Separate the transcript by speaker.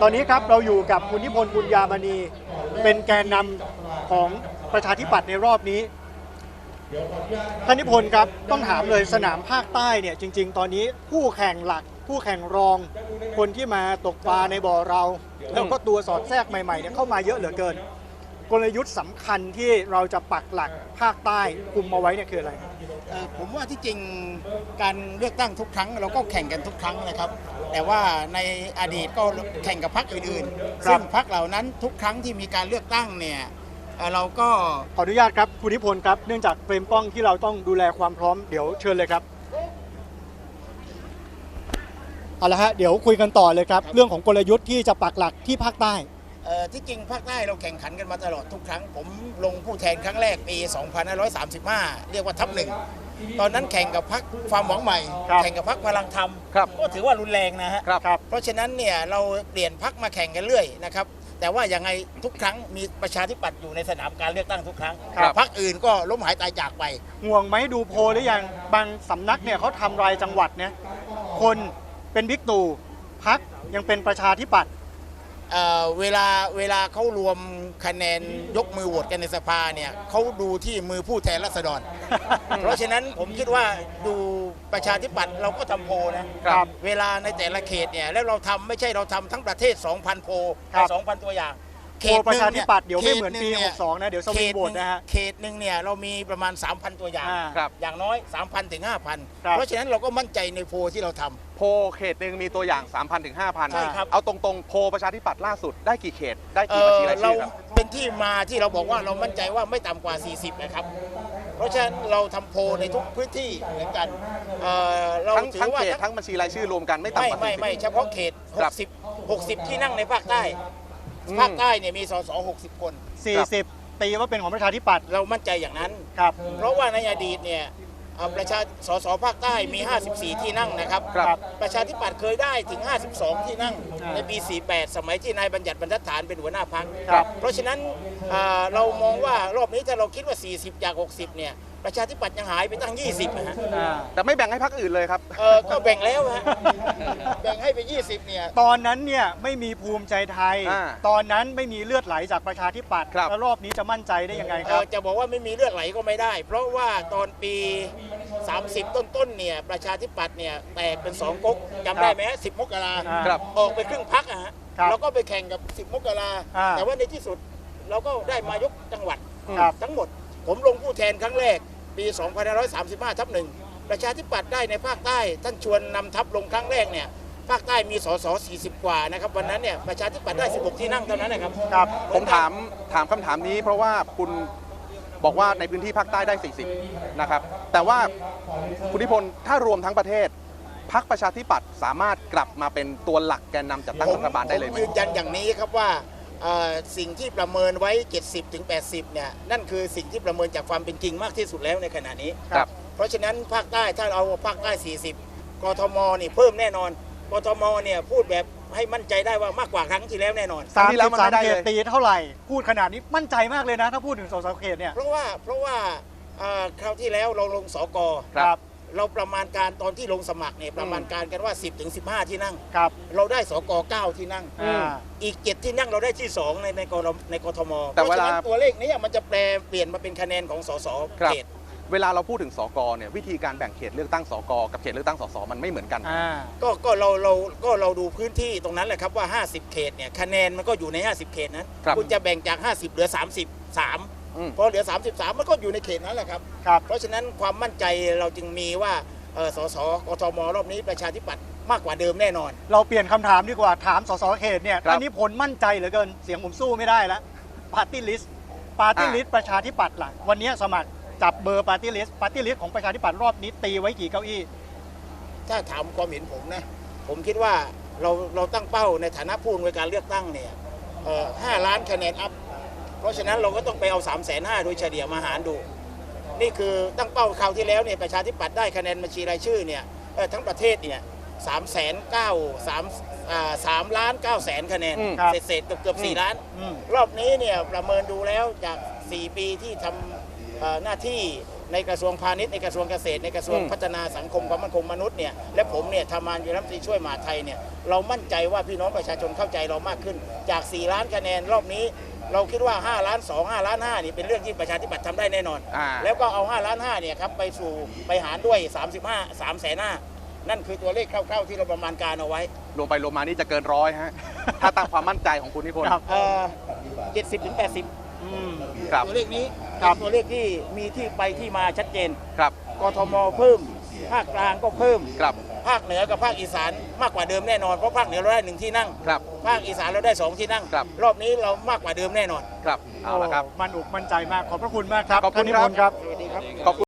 Speaker 1: ตอนนี้ครับเราอยู่กับคุณนิพนธ์บุญยามณี เป็นแกนนำของประชาธิปัตย์ในรอบนี้ท่านนิพนธ์ครับต้องถามเลยสนามภาคใต้เนี่ยจริง ๆ ตอนนี้ผู้แข่งหลักผู้แข่งรอง คนที่มาตกปลาในบ่อเรา แล้วก็ตัวสอดแทรกใหม่ๆเนี่ยเข้ามาเยอะเหลือเกิน กลยุทธ์สำคัญที่เราจะปักหลักภาคใต้คุมมาไว้เนี่ยคืออะไร
Speaker 2: ผมว่าที่จริงการเลือกตั้งทุกครั้ง เราก็แข่งกันทุกครั้งนะครับ แต่ว่าในอดีตก็แข่งกับพรรคอื่น
Speaker 1: ค
Speaker 2: ๆ
Speaker 1: รับ
Speaker 2: ซึ่งพรรคเหล่านั้นทุกครั้งที่มีการเลือกตั้งเนี่ยเอ่อเราก็
Speaker 1: ขออนุญาตครับคุณนิพนธ์ครับเนื่องจากเฟรมป้องที่เราต้องดูแลความพร้อมเดี๋ยวเชิญเลยครับเอาละฮะเดี๋ยวคุยกันต่อเลยครับ เรื่องของกลยุทธ์ที่จะปักหลักที่ภาคใต้
Speaker 2: เอ่อที่จริงภาคใต้เราแข่งขันกันมาตลอดทุกครั้ง ผมลงผู้แทนครั้งแรกปี 2535 เรียกว่าทับหนึ่ง ตอนนั้นแข่งกับพรรคความหวังใหม่
Speaker 1: ครับ
Speaker 2: แข่งกับพรรคพลังธรรม
Speaker 3: ครับ
Speaker 2: ก็ถือว่ารุนแรงนะฮะ
Speaker 3: ครับ
Speaker 1: ครับ
Speaker 2: เพราะฉะนั้นเนี่ยเราเปลี่ยนพักมาแข่งกันเรื่อยนะครับแต่ว่ายังไงทุกครั้งมีประชาธิปัตย์อยู่ในสนามการเลือกตั้งทุกครั้ง
Speaker 1: ครับ
Speaker 2: พักอื่นก็ล้มหายตายจากไป
Speaker 1: ห่วงไหมดูโพลหรือยังบางสำนักเนี่ยเขาทำรายจังหวัดเนี่ยคนเป็นบิ๊กตู่พักยังเป็นประชาธิปัตย์
Speaker 2: เอ่อเวลาเวลาเขารวมคะแนนยกมือโหวตกันในสภาเนี่ยเขาดูที่มือผู้แทนราษฎร เพราะฉะนั้นผมคิดว่าดูประชาธิปัตย์เราก็ทำโพลนะครับ เวลาในแต่ละเขตเนี่ยแล้วเราทำไม่ใช่เราทำทั้งประเทศ 2,000 โพล
Speaker 1: ครับ
Speaker 2: 2,000 ตัวอย่าง
Speaker 1: โพลประชาธิปัตย์เดี๋ยวไม่
Speaker 2: ขต
Speaker 1: เหมือนปี
Speaker 2: งย
Speaker 1: 62นะเดี๋ยวสวิงโหวตนะฮะ
Speaker 2: เขตหนึ่งเนี่ยเรามีประมาณ 3,000 ตัวอย่าง
Speaker 1: อ่า
Speaker 3: ครับ
Speaker 2: อย่างน้อย 3,000ถึง
Speaker 1: ครับ
Speaker 2: 5,000เพราะฉะนั้นเราก็มั่นใจในโพลที่เราทำ
Speaker 3: โพลเขตหนึ่งมีตัวอย่าง 3,000 ถึง 5,000
Speaker 2: ใช่ครับ
Speaker 3: เอาตรงๆ โพลประชาธิปัตย์ล่าสุดได้กี่เขต ได้
Speaker 2: เอ
Speaker 3: กี่บัญชี
Speaker 2: อ
Speaker 3: ราย
Speaker 2: เรา
Speaker 3: ชื่อครับ
Speaker 2: เป็นที่มาที่เราบอกว่าเรามั่นใจว่าไม่ต่ำกว่า 40 นะครับ เพราะฉะนั้นเราทำโพลในทุกพื้นที่เหมือนกันเอ่อเรา
Speaker 3: ทั้ง
Speaker 2: ถื
Speaker 3: ทั้ง
Speaker 2: อว่า
Speaker 3: เขตทั้งบัญชีรายชื่อรวมกันไม่
Speaker 2: ไม่
Speaker 3: ต่ำกว่า
Speaker 2: ไม่
Speaker 3: 40
Speaker 2: ไม่เฉพาะเขต
Speaker 3: ครับ
Speaker 2: 60 60 ที่นั่งในภาคใต้
Speaker 3: อืม
Speaker 2: ภาคใต้เนี่ยมีสส60 คน
Speaker 1: 40 ตีว่าเป็นของประชาธิปัตย์
Speaker 2: เรามั่นใจอย่างนั้น
Speaker 1: ครับ
Speaker 2: เพราะว่าในอดีตเนี่ยเอ่อประชาสสภาคใต้มี 54 ที่นั่งนะครับ
Speaker 3: ครับ
Speaker 2: ประชาธิปัตย์เคยได้ถึง 52 ที่นั่ง
Speaker 1: อ่า
Speaker 2: ในปี 48 สมัยที่นายบัญญัติบรรทัดฐานเป็นหัวหน้าพัก
Speaker 1: ครับ
Speaker 2: เพราะฉะนั้นเอ่อเรามองว่ารอบนี้ถ้าเราคิดว่า 40 จาก 60 เนี่ย ประชาธิปัตย์ยังหายไปตั้ง 20นะฮะ
Speaker 1: อ่า
Speaker 3: แต่ไม่แบ่งให้พรรคอื่นเลยครับ
Speaker 2: เออก็แบ่งแล้วฮะ แบ่งให้ไป 20 เนี่ย
Speaker 1: ตอนนั้นเนี่ยไม่มีภูมิใจไทย
Speaker 3: อ่า
Speaker 1: ตอนนั้นไม่มีเลือดไหลจากประชาธิปัตย์
Speaker 3: ครับ
Speaker 1: แล้วรอบนี้จะมั่นใจได้ยังไงค
Speaker 2: เอ่
Speaker 1: รับ
Speaker 2: อจะบอกว่าไม่มีเลือดไหลก็ไม่ได้ เพราะว่าตอนปี 30 ต้นๆเนี่ยประชาธิปัตย์เนี่ยแตกเป็น2ก๊กจำได้ไหมฮะ10 มกรา
Speaker 1: อ่า
Speaker 3: ครับ
Speaker 2: ออกไปครึ่งพักอะฮะ
Speaker 1: ครับ
Speaker 2: เราก็ไปแข่งกับ 10 มกรา
Speaker 1: อ่า
Speaker 2: แต่ว่าในที่สุดเราก็ได้มายกจังหวัด
Speaker 1: ครับ
Speaker 2: ทั้งหมด ผมลงผู้แทนครั้งแรกปี 2535 ทับหนึ่งประชาธิปัตย์ได้ในภาคใต้ท่านชวนนำทัพลงครั้งแรกเนี่ย ภาคใต้มีสส40 กว่านะครับวันนั้นเนี่ยประชาธิปัตย์ได้ 16 ที่นั่งเท่านั้นนะครับ
Speaker 1: ครับ
Speaker 3: ผมถามถามคำถามนี้เพราะว่าคุณบอกว่าในพื้นที่ภาคใต้ได้ 40 นะครับ แต่ว่าคุณนิพนธ์ถ้ารวมทั้งประเทศพรรคประชาธิปัตย์สามารถกลับมาเป็นตัวหลักแกนนำจัดตั้งรัฐบาลได้เลยไห
Speaker 2: ผมมยืนยันอย่างนี้ครับว่าเอ่อสิ่งที่ประเมินไว้ 70ถึง80 เนี่ยนั่นคือสิ่งที่ประเมินจากความเป็นจริงมากที่สุดแล้วในขณะนี้
Speaker 3: ครับ
Speaker 2: เพราะฉะนั้นภาคใต้ถ้าเอาภาคใต้ 40 กทมนี่เพิ่มแน่นอน กทมเนี่ยพูดแบบให้มั่นใจได้ว่ามากกว่าครั้งที่แล้วแน่นอน
Speaker 3: ครั้งที่แล้วมันไม่ได้
Speaker 1: 33เข
Speaker 3: เล
Speaker 1: ต
Speaker 3: ย
Speaker 1: ตีเท่าไหร่ พูดขนาดนี้มั่นใจมากเลยนะ ถ้าพูดถึงสสเขตเนี่ย
Speaker 2: เพราะว่าเพราะว่าเอ่อคราวที่แล้วเราลงสก
Speaker 3: ครับ
Speaker 2: เราประมาณการตอนที่ลงสมัครเนี่ยประมาณการกันว่า 10ถึง15 ที่นั่ง
Speaker 1: ครับ
Speaker 2: เราได้สก9ที่นั่ง
Speaker 1: อ่า
Speaker 2: อีกเจ็ดที่นั่งเราได้ที่ 2 ในในกรมในกทม
Speaker 3: แต่
Speaker 2: เพราะฉะนั้น
Speaker 3: เวลา
Speaker 2: ตัวเลขนี้มันจะแปลเปลี่ยนมาเป็นคะแนนของสส
Speaker 3: ครับ
Speaker 2: เขต
Speaker 3: เวลาเราพูดถึงสกเนี่ยวิธีการแบ่งเขตเลือกตั้งสกกับเขตเลือกตั้งสสมันไม่เหมือนกัน
Speaker 1: อ่า
Speaker 2: ก็ก็เราเราก็เราดูพื้นที่ตรงนั้นแหละครับว่า 50 เขตเนี่ยคะแนนมันก็อยู่ใน 50 เขตนั้น
Speaker 3: ครับ
Speaker 2: ณจะแบ่งจาก 50 เหลือ33
Speaker 3: อืม
Speaker 2: พอเหลือ 33 มันก็อยู่ในเขตนั้นแหละครับ
Speaker 1: ครับ
Speaker 2: เพราะฉะนั้นความมั่นใจเราจึงมีว่าเอ่อสสกทมรอบนี้ประชาธิปัตย์มากกว่าเดิมแน่นอน
Speaker 1: เราเปลี่ยนคำถามดีกว่าถามสสเขตเนี่ย
Speaker 3: ครับ
Speaker 1: ตอนนี้ผลมั่นใจเหลือเกิน เสียงผมสู้ไม่ได้แล้วปาร์ตี้ลิสต์ปาร์ตี้
Speaker 3: อ่า
Speaker 1: ลิสต์ประชาธิปัตย์ล่ะวันนี้สมัคร จับเบอร์ปาร์ตี้ลิสต์ปาร์ตี้ลิสต์ของประชาธิปัตย์รอบนี้ตีไว้กี่เก้าอี้
Speaker 2: ถ้าถามความเห็นผมนะ ผมคิดว่าเราเราตั้งเป้าในฐานะผู้อำนวยการเลือกตั้งเนี่ยเอ่อห้าล้านคะแนนอัพ เพราะฉะนั้นเราก็ต้องไปเอา3ามแสนห้าโดยเฉลี่ยมาหารดู นี่คือตั้งเป้าคราวที่แล้วเนี่ยประชาธิปัตย์ได้คะแนนบัญชีรายชื่อเนี่ยเอ่อทั้งประเทศเนี่ยสามแสนเก้าสามสามล้านเก้าแสนคะแนน
Speaker 3: อืม
Speaker 1: ครับ
Speaker 2: เศษเศษๆเกือบเกือบสี่ล้าน
Speaker 1: อืม
Speaker 2: รอบนี้เนี่ยประเมินดูแล้วจาก4ปีที่ทำเอ่อ หน้าที่ในกระทรวงพาณิชย์ในกระทรวงเกษตรในกระทรวง
Speaker 3: อืม
Speaker 2: พัฒนาสังคมความมั่นคงมนุษย์เนี่ยและผมเนี่ยทำงานอยู่รัฐมนตรีช่วยมหาดไทยเนี่ยเรามั่นใจว่าพี่น้องประชาชนเข้าใจเรามากขึ้น จาก 4 ล้านคะแนนรอบนี้ เราคิดว่า 5 ล้าน 2 5 ล้าน5นี่เป็นเรื่องที่ประชาธิปัตย์ทำได้แน่นอน
Speaker 3: อ่า
Speaker 2: แล้วก็เอา 5 ล้าน5เนี่ยครับไปสู่ไปหารด้วย 35 3แสนห้า นั่นคือตัวเลขคร่าวๆที่เราประมาณการเอาไว้
Speaker 3: รวมไปรวมมานี่จะเกินร้อยฮะ ถ้าตามความมั่นใจของคุณนิพนธ์
Speaker 1: ครับ
Speaker 2: เอ่อ70ถึง80
Speaker 1: อืม
Speaker 3: ครับ
Speaker 2: ตัวเลขนี้
Speaker 1: ครับ
Speaker 2: เป็นตัวเลขที่มีที่ไปที่มาชัดเจน
Speaker 3: ครับ
Speaker 2: กทมเพิ่ม ภาคกลางก็เพิ่ม
Speaker 3: ครับ
Speaker 2: ภาคเหนือกับภาคอีสานมากกว่าเดิมแน่นอน เพราะภาคเหนือเราได้หนึ่งที่นั่ง
Speaker 3: ครับ
Speaker 2: ภาคอีสานเราได้สองที่นั่ง
Speaker 3: ครับ
Speaker 2: รอบนี้เรามากกว่าเดิมแน่นอน
Speaker 3: ครับ เอาละครับ
Speaker 1: โมั่นอกมั่นใจมาก ขอบพระคุณมากครับ
Speaker 3: ขอบคุณ
Speaker 1: ท่านนิ
Speaker 3: ครับ
Speaker 1: พนธ์ครับ
Speaker 2: สวัสดีครับ
Speaker 3: ขอบคุณ